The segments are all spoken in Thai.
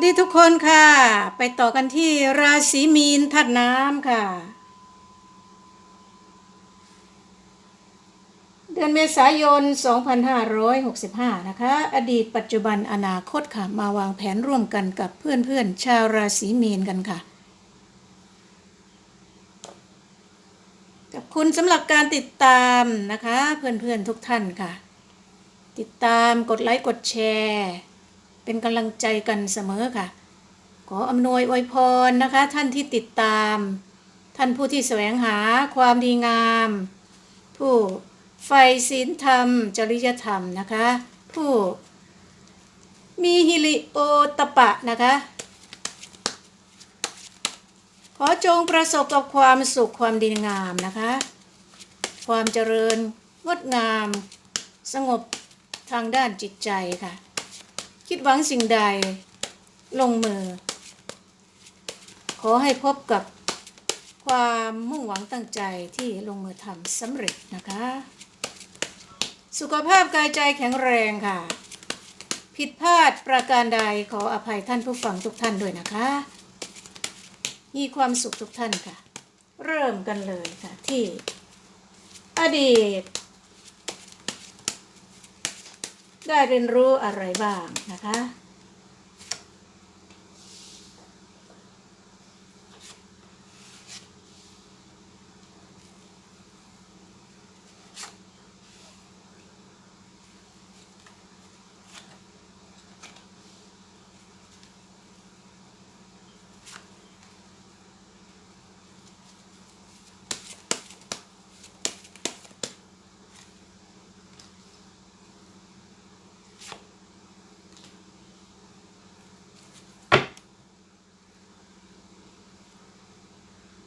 สวัสดีทุกคนค่ะ ไปต่อกันที่ราศีมีนธาตุน้ำค่ะ เดือนเมษายน 2565 นะคะ อดีตปัจจุบันอนาคตค่ะ มาวางแผนร่วมกันกับเพื่อนๆ ชาวราศีมีนกันค่ะ กับคุณสำหรับการติดตามนะคะ เพื่อนๆทุกท่านค่ะ ติดตามกดไลค์กดแชร์ เป็นกำลังใจกันเสมอค่ะ ขออำนวยอวยพรนะคะ ท่านที่ติดตาม ท่านผู้ที่แสวงหาความดีงาม ผู้ใฝ่ศีลธรรม จริยธรรมนะคะ ผู้มีฮิริโอตปะนะคะ ขอจงประสบกับความสุขความดีงามนะคะ ความเจริญงดงาม สงบทางด้านจิตใจค่ะ คิดหวังสิ่งใด ลงมือ ขอให้พบกับความมุ่งหวังตั้งใจที่ลงมือทำสำเร็จนะคะ สุขภาพกายใจแข็งแรงค่ะ ผิดพลาดประการใดขออภัยท่านผู้ฟังทุกท่านด้วยนะคะ มีความสุขทุกท่านค่ะ เริ่มกันเลยค่ะที่ อดีต ได้เรียนรู้อะไรบ้างนะคะ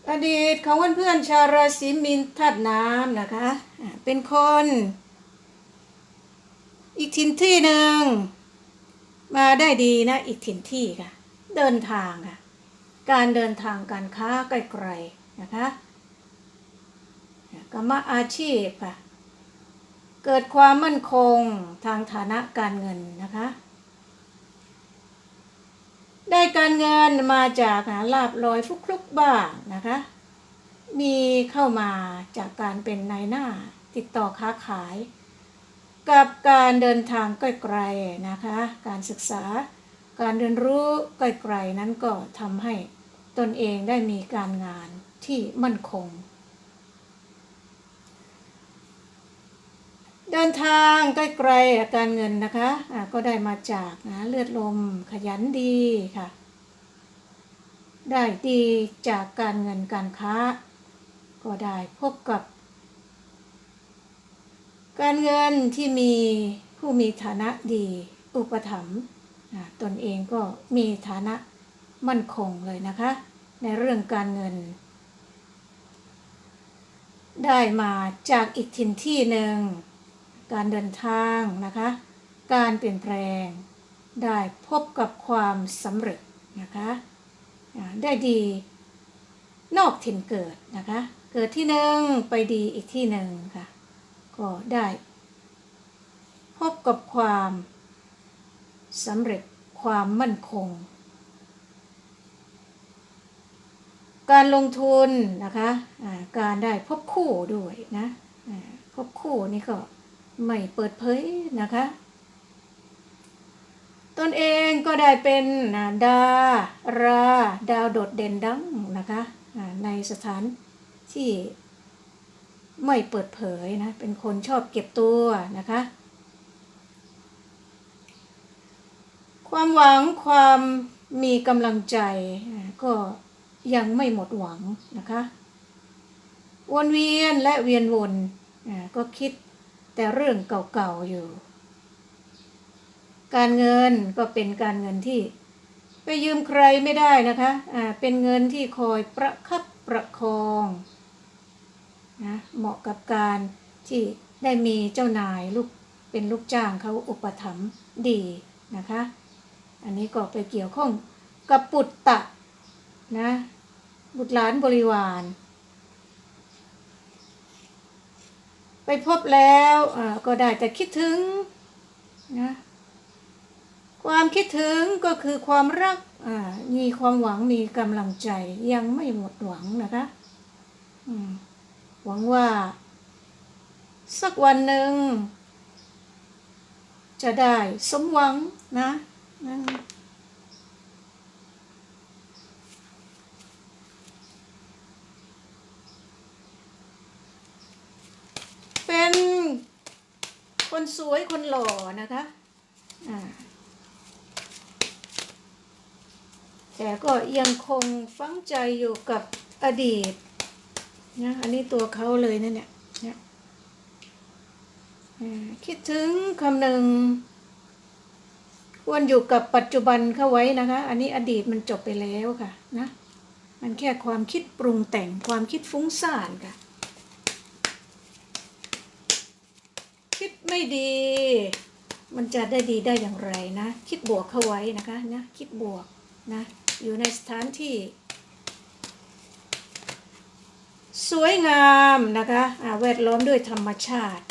อดีตของเพื่อนๆชาวราศีมีนธาตุน้ำนะคะ เป็นคน อีกถิ่นที่หนึ่งมาได้ดีนะ อีกถิ่นที่ค่ะ เดินทางค่ะ การเดินทางการค้าไกลๆนะคะกรรมอาชีพค่ะ เกิดความมั่นคงทางฐานะการเงินนะคะ ได้การเงินมาจากหาลาบลอยฟุกลุกบ้างนะคะ มีเข้ามาจากการเป็นนายหน้าติดต่อค้าขาย กับการเดินทางไกลๆนะคะ การศึกษาการเรียนรู้ไกลๆนั้นก็ทำให้ตนเองได้มีการงานที่มั่นคง เดินทางใกล้ๆการเงินนะคะะก็ได้มาจากนะเลือดลมขยันดีค่ะ ได้ดีจากการเงินการค้า ก็ได้พบกับ การเงินที่มีผู้มีฐานะดีอุปถัมภ์ตนเองก็มีฐานะมั่นคงเลยนะคะ ในเรื่องการเงิน ได้มาจากอีกถิ่นที่หนึ่ง การเดินทางนะคะ การเปลี่ยนแปลง ได้พบกับความสำเร็จนะคะได้ดีนอกถิ่นเกิดนะคะ เกิดที่หนึ่งไปดีอีกที่หนึ่งค่ะ ก็ได้ พบกับความสำเร็จความมั่นคง การลงทุนนะคะอ่าการได้พบคู่ด้วยนะพบคู่นี่ก็ ไม่เปิดเผยนะคะ ตนเองก็ได้เป็นนะดาราดาวโดดเด่นดังนะคะในสถานที่ไม่เปิดเผยนะ เป็นคนชอบเก็บตัวนะคะ ความหวังความมีกำลังใจก็ยังไม่หมดหวังนะคะ วนเวียนและเวียนวนก็คิด แต่เรื่องเก่าๆอยู่ การเงินก็เป็นการเงินที่ ไปยืมใครไม่ได้นะคะอ่าเป็นเงินที่คอยประคับประคองนะเหมาะกับการที่ได้มีเจ้านายลูกเป็นลูกจ้างเขาอุปถัมภ์ดีนะคะ อันนี้ก็ไปเกี่ยวข้องกับปุตตะนะบุตรหลานบริวาร ไปพบแล้วก็ได้แต่คิดถึงนะความคิดถึงก็คือความรักมีความหวังมีกำลังใจยังไม่หมดหวังนะคะหวังว่า สักวันหนึ่ง จะได้สมหวังนะ เป็นคนสวยคนหล่อนะคะอ่าแต่ก็ยังคงฝังใจอยู่กับอดีตนะอันนี้ตัวเขาเลยนั่นเนี่ยเนี่ยคิดถึงคำหนึ่งควรอยู่กับปัจจุบันเข้าไว้นะคะ อันนี้อดีตมันจบไปแล้วค่ะนะ มันแค่ความคิดปรุงแต่งความคิดฟุ้งซ่านค่ะ คิด ไม่ดี มันจะได้ดีได้อย่างไรนะ คิดบวกเข้าไว้นะคะนะคิดบวกนะอยู่ในสถานที่ สวยงามนะคะอาแวดล้อมด้วยธรรมชาติ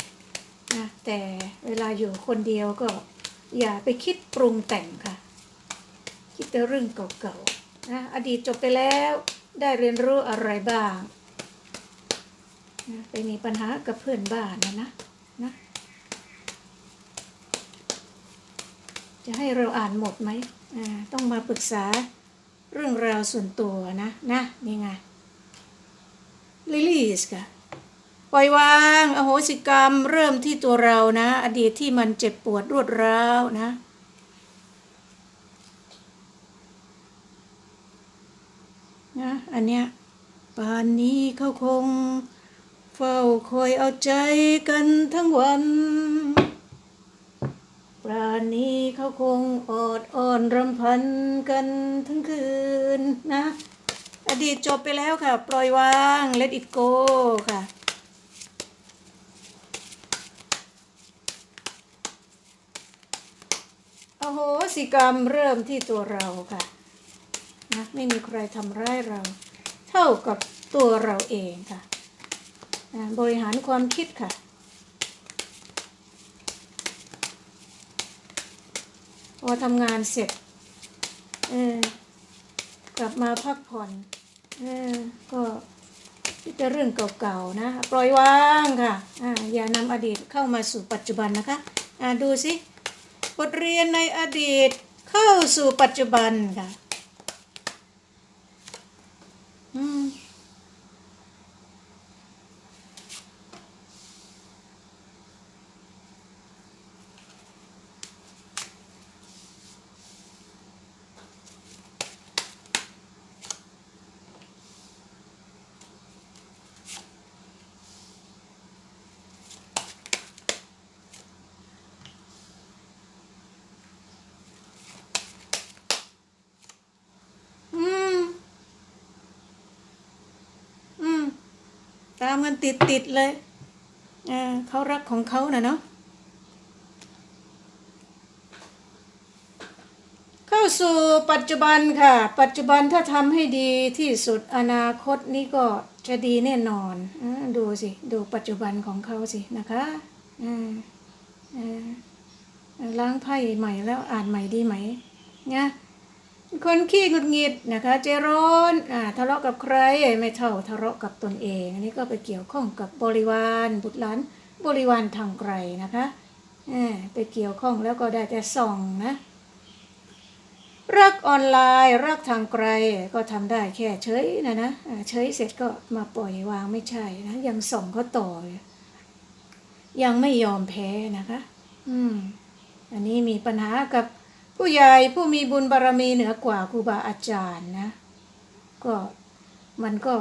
นะแต่เวลาอยู่คนเดียวก็อย่าไปคิดปรุงแต่งค่ะ คิดแต่เรื่องเก่าๆนะอดีตจบไปแล้วได้เรียนรู้อะไรบ้างนะไปมีปัญหากับเพื่อนบ้านนะนะนะ จะให้เราอ่านหมดไหมต้องมาปรึกษาเรื่องราวส่วนตัวนะ นะ นี่ไงลิลี่สค่ะปล่อยวาง อโหสิกรรมเริ่มที่ตัวเรานะ อดีตที่มันเจ็บปวดรวดร้าวนะนะอันเนี้ยป่านนี้เขาคง เฝ้าคอยเอาใจกันทั้งวัน ปราณนี้เขาคงอดอ่อนรำพันกันทั้งคืนนะ อดีตจบไปแล้วค่ะ ปล่อยวาง let it go ค่ะโอ้โหสิกรรมเริ่มที่ตัวเราค่ะนะไม่มีใครทำร้ายเรา เท่ากับตัวเราเองค่ะนะบริหารความคิดค่ะ พอทำงานเสร็จ เออกลับมาพักผ่อน เออ ก็คิดแต่เรื่องเก่าๆนะ ปล่อยวางค่ะอ่าอย่านำอดีตเข้ามาสู่ปัจจุบันนะคะอ่าดูสิบทเรียนในอดีตเข้าสู่ปัจจุบันค่ะ อืม อืม อืม ตามกันติดติดๆเลยเออเขารักของเขานะเนาะเข้าสู่ปัจจุบันค่ะ ปัจจุบันถ้าทำให้ดีที่สุดอนาคตนี่ก็จะดีแน่นอนอดูสิ ดูปัจจุบันของเขาสินะคะอ่าอ่าล้างไพ่ใหม่แล้วอ่านใหม่ดีไหมเนี่ย คนขี้หงุดหงิดนะคะใจร้อนอ่าทะเลาะกับใครไม่เท่าทะเลาะกับตนเอง อันนี้ก็ไปเกี่ยวข้องกับบริวารบุตรหลานบริวารทางไกลนะคะอ่าไปเกี่ยวข้องแล้วก็ได้แต่ส่องนะรักออนไลน์รักทางไกลก็ทำได้แค่เฉยนะนะเฉยเสร็จก็มาปล่อยวางไม่ใช่นะยังส่งเขาต่อยยังไม่ยอมแพ้นะคะ อืม อันนี้มีปัญหากับ ผู้ใหญ่ผู้มีบุญบารมีเหนือกว่าครูบาอาจารย์นะ ก็มันก็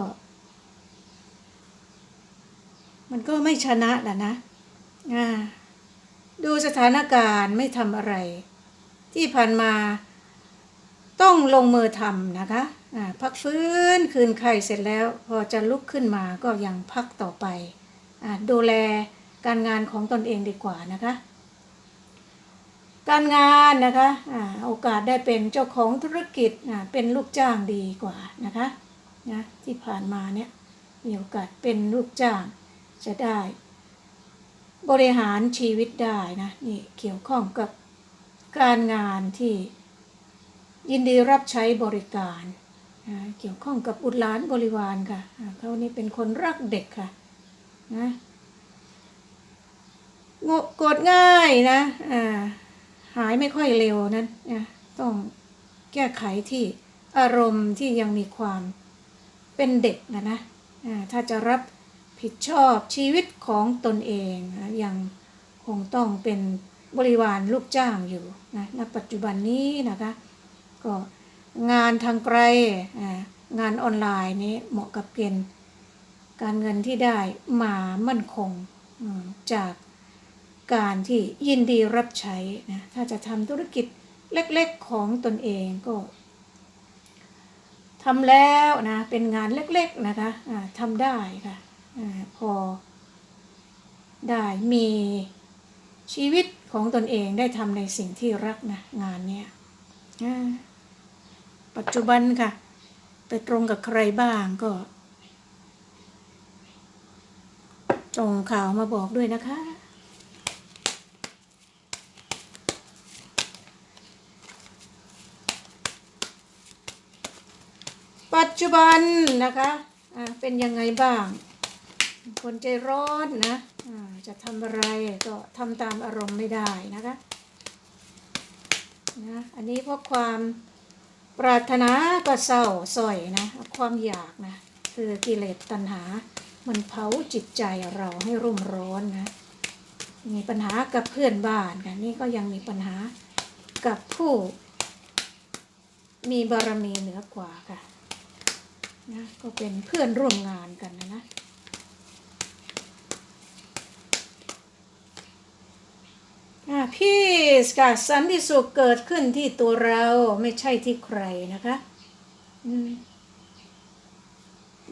มันก็ไม่ชนะแหละนะดูสถานการณ์ไม่ทำอะไร ที่ผ่านมาต้องลงมือทำนะคะพักฟื้นคืนไข้เสร็จแล้ว พอจะลุกขึ้นมาก็ยังพักต่อไปอดูแลการงานของตนเองดีกว่านะคะ การงานนะคะอ่าโอกาสได้เป็นเจ้าของธุรกิจอ่าเป็นลูกจ้างดีกว่านะคะนะที่ผ่านมาเนี่ยมีโอกาสเป็นลูกจ้างจะได้ บริหารชีวิตได้นะนี่เกี่ยวข้องกับการงานที่ยินดีรับใช้บริการนะเกี่ยวข้องกับบุตรหลานบริวารค่ะอ่าเขานี่เป็นคนรักเด็กค่ะนะงกโกรธง่ายนะอ่า หายไม่ค่อยเร็วนั้นนะต้องแก้ไขที่อารมณ์ที่ยังมีความเป็นเด็กนะนะถ้าจะรับผิดชอบชีวิตของตนเองนะยังคงต้องเป็นบริวารลูกจ้างอยู่นะณปัจจุบันนี้นะคะ ก็งานทางไกลงานออนไลน์นี้เหมาะกับเกณฑ์การเงินที่ได้มามั่นคงจาก การที่ยินดีรับใช้นะถ้าจะทำธุรกิจเล็กๆของตนเองก็ทำแล้วนะเป็นงานเล็กๆนะคะทำได้ค่ะอพอได้มีชีวิตของตนเองได้ทำในสิ่งที่รักนะงานเนี้ยปัจจุบันค่ะ ไปตรงกับใครบ้างก็ส่งข่าวมาบอกด้วยนะคะ ปั จจุบันนะคะอ่าเป็นยังไงบ้าง คนใจร้อนนะอ่าจะทำอะไรก็ทำตามอารมณ์ไม่ได้นะคะนะอันนี้เพราะความปรารถนาก็เศร้าสอยนะความอยากนะคือกิเลสตัณหา มันเผาจิตใจเราให้รุ่มร้อนนะมีปัญหากับเพื่อนบ้านกันนี่ก็ยังมีปัญหากับผู้ มีบารมีเหนือกว่าค่ะ นะก็เป็นเพื่อนร่วมงานกันนะนะพี่กับสันติสุขเกิดขึ้นที่ตัวเราไม่ใช่ที่ใครนะคะ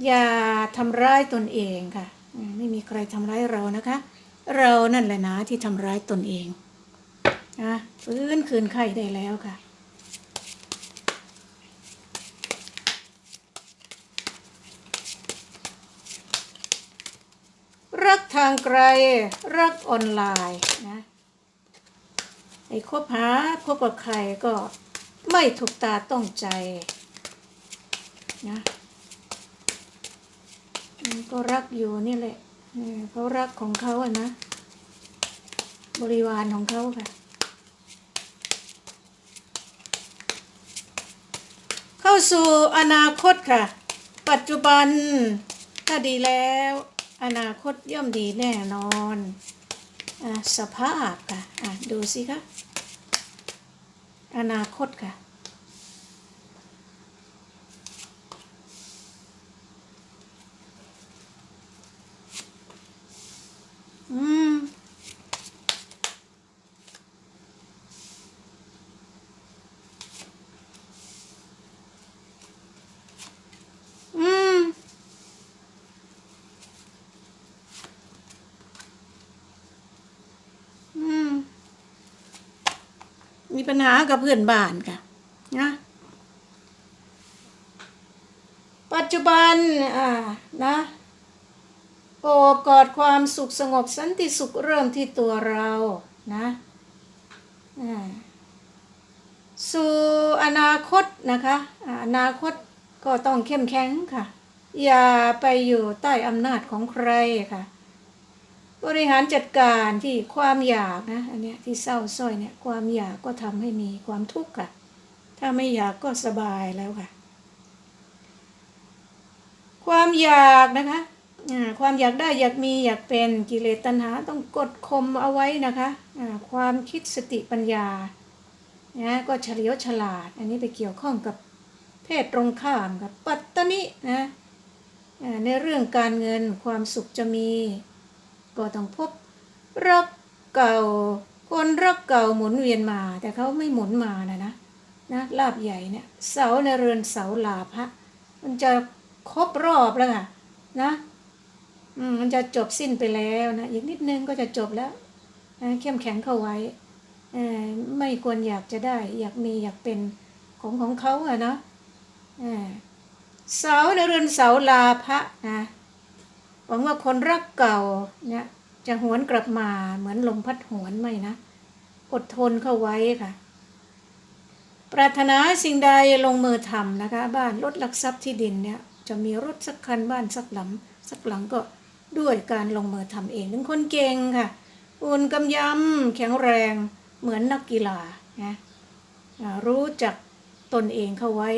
อย่าทำร้ายตนเองค่ะ ไม่มีใครทำร้ายเรานะคะ เรานั่นแหละนะที่ทำร้ายตนเองนะฟื้นคืนไข้ได้แล้วค่ะ ทางไกลรักออนไลน์นะไอ้คบหาคบกับใครก็ไม่ถูกตาต้องใจนะมันก็รักอยู่นี่แหละเออเขารักของเขาอะนะ บริวารของเขาค่ะเข้าสู่อนาคตค่ะ ปัจจุบันถ้าดีแล้ว อนาคตย่อมดีแน่นอนอสภาพค่ะะดูสิคะอนาคตค่ะ อืม อืม อืม มีปัญหากับเพื่อนบ้านค่ะนะปัจจุบันอ่านะโอบกอดความสุขสงบสันติสุขเริ่มที่ตัวเรานะสู่อนาคตนะคะอนาคตก็ต้องเข้มแข็งค่ะ อย่าไปอยู่ใต้อำนาจของใครค่ะ บริหารจัดการที่ความอยากนะอันเนี้ยที่เศร้าส้อยเนี่ยความอยากก็ทำให้มีความทุกข์ค่ะ ถ้าไม่อยากก็สบายแล้วค่ะ ความอยากนะคะอ่าความอยากได้อยากมีอยากเป็นกิเลสตัณหาต้องกดข่มเอาไว้นะคะอ่าความคิดสติปัญญานะก็เฉลียวฉลาด อันนี้ไปเกี่ยวข้องกับเพศตรงข้ามกับปัตตนินะอ่าในเรื่องการเงินความสุขจะมี ก็ต้องพบรักเก่า คนรักเก่าหมุนเวียนมา แต่เขาไม่หมุนมานะนะนะลาบใหญ่เนี่ยเสาในเรือนเสาลาภะมันจะครบรอบแล้วค่ะนะอืมมันจะจบสิ้นไปแล้วนะอีกนิดนึงก็จะจบแล้วนะเข้มแข็งเข้าไว้เออไม่ควรอยากจะได้ อยากมีอยากเป็นของของเขาอะนะเออเสาในเรือนเสาลาภะนะ หวังว่าคนรักเก่าเนี่ยจะหวนกลับมาเหมือนลมพัดหวนไม่นะ อดทนเข้าไว้ค่ะ ปรารถนาสิ่งใดลงมือทำนะคะ บ้านรถหลักทรัพย์ที่ดินเนี่ยจะมีรถสักคันบ้านสักหลังสักหลังก็ด้วยการลงมือทำเองเป็นคนเก่งค่ะอุ่นกำยำแข็งแรงเหมือนนักกีฬานะรู้จักตนเองเข้าไว้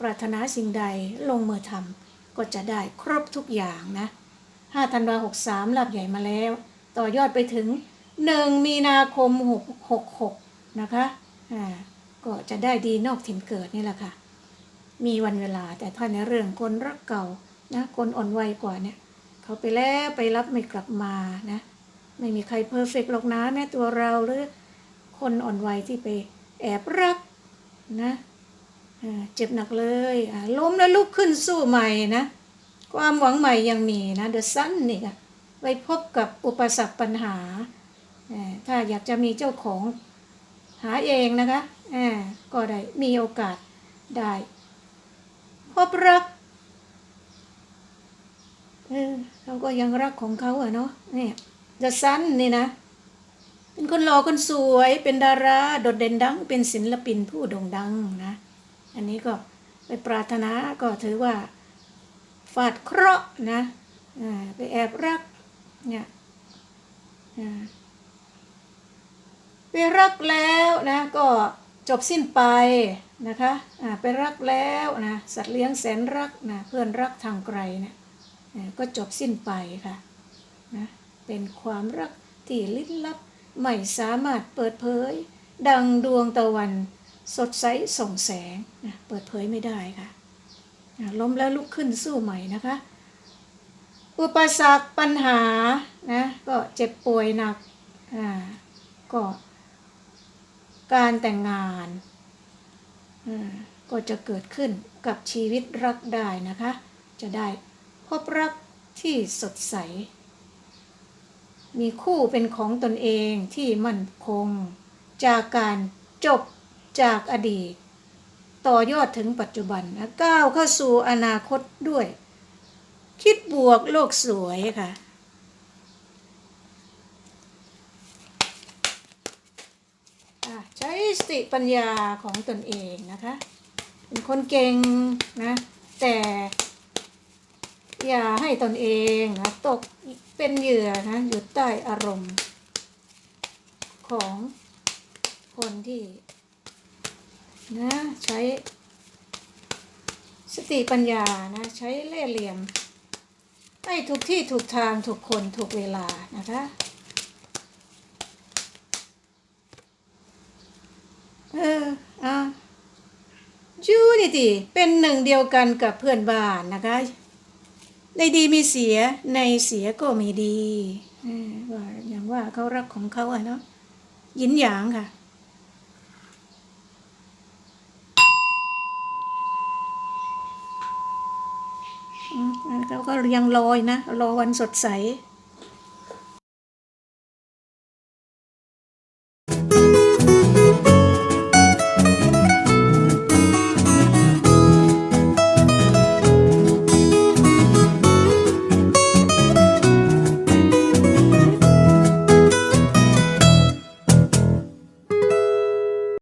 ปรารถนาสิ่งใดลงมือทำก็จะได้ครบทุกอย่างนะ 5ธันวาหกสามลับใหญ่มาแล้ว ต่อยอดไปถึง 1 มีนาคม 6 6 6 นะคะอ่าก็จะได้ดีนอกถิ่นเกิดนี่แหละค่ะ มีวันเวลาแต่ถ้าในเรื่องคนรักเก่านะคนอ่อนวัยกว่าเนี่ย เขาไปแล้วไปรับไม่กลับมานะ ไม่มีใครเพอร์เฟกต์หรอกนะแม้ตัวเราหรือคนอ่อนวัยที่ไปแอบรักนะเจ็บหนักเลยล้มแล้วลุกขึ้นสู้ใหม่นะ ความหวังใหม่ยังมีนะเดอะซันนี่ค่ะไปพบกับอุปสรรคปัญหา ถ้าอยากจะมีเจ้าของหาเองนะคะเอ่อก็ได้มีโอกาสได้ พบรักเออเขาก็ยังรักของเขาอะเนาะเนี่ยเดอะซันนี่นะ เป็นคนหล่อคนสวยเป็นดาราโดดเด่นดัง เป็นศิลปินผู้โด่งดังนะ อันนี้ก็ไปปรารถนาก็ถือว่า ฟาดเคราะห์นะไปแอบรักเนี่ยไปรักแล้วนะก็จบสิ้นไปนะคะไปรักแล้วนะสัตว์เลี้ยงแสนรักนะเพื่อนรักทางไกลเนะอ่าก็จบสิ้นไปค่ะนะเป็นความรักที่ลึกลับไม่สามารถเปิดเผย ดังดวงตะวันสดใสส่องแสงนะเปิดเผยไม่ได้ค่ะ ล้มแล้วลุกขึ้นสู้ใหม่นะคะ อุปสรรคปัญหานะก็เจ็บป่วยหนักอ่าก็การแต่งงานก็จะเกิดขึ้นกับชีวิตรักได้นะคะ จะได้พบรักที่สดใส มีคู่เป็นของตนเองที่มั่นคง จากการจบจากอดีต ต่อยอดถึงปัจจุบันนะก้าวเข้าสู่อนาคตด้วย คิดบวกโลกสวยค่ะ ใช้สติปัญญาของตนเองนะคะ เป็นคนเก่งนะ แต่อย่าให้ตนเองนะตกเป็นเหยื่อนะอยู่ใต้อารมณ์ของคนที่ นะใช้สติปัญญานะใช้เล่ห์เหลี่ยมให้ถูกที่ถูกทางถูกคนถูกเวลานะคะเอออะยูนิตีเป็นหนึ่งเดียวกันกับเพื่อนบ้านนะคะในดีมีเสียในเสียก็มีดีออว่าอย่างว่าเขารักของเขาอะเนาะยินหยางค่ะ เรียังลอยนะรอวันสดใส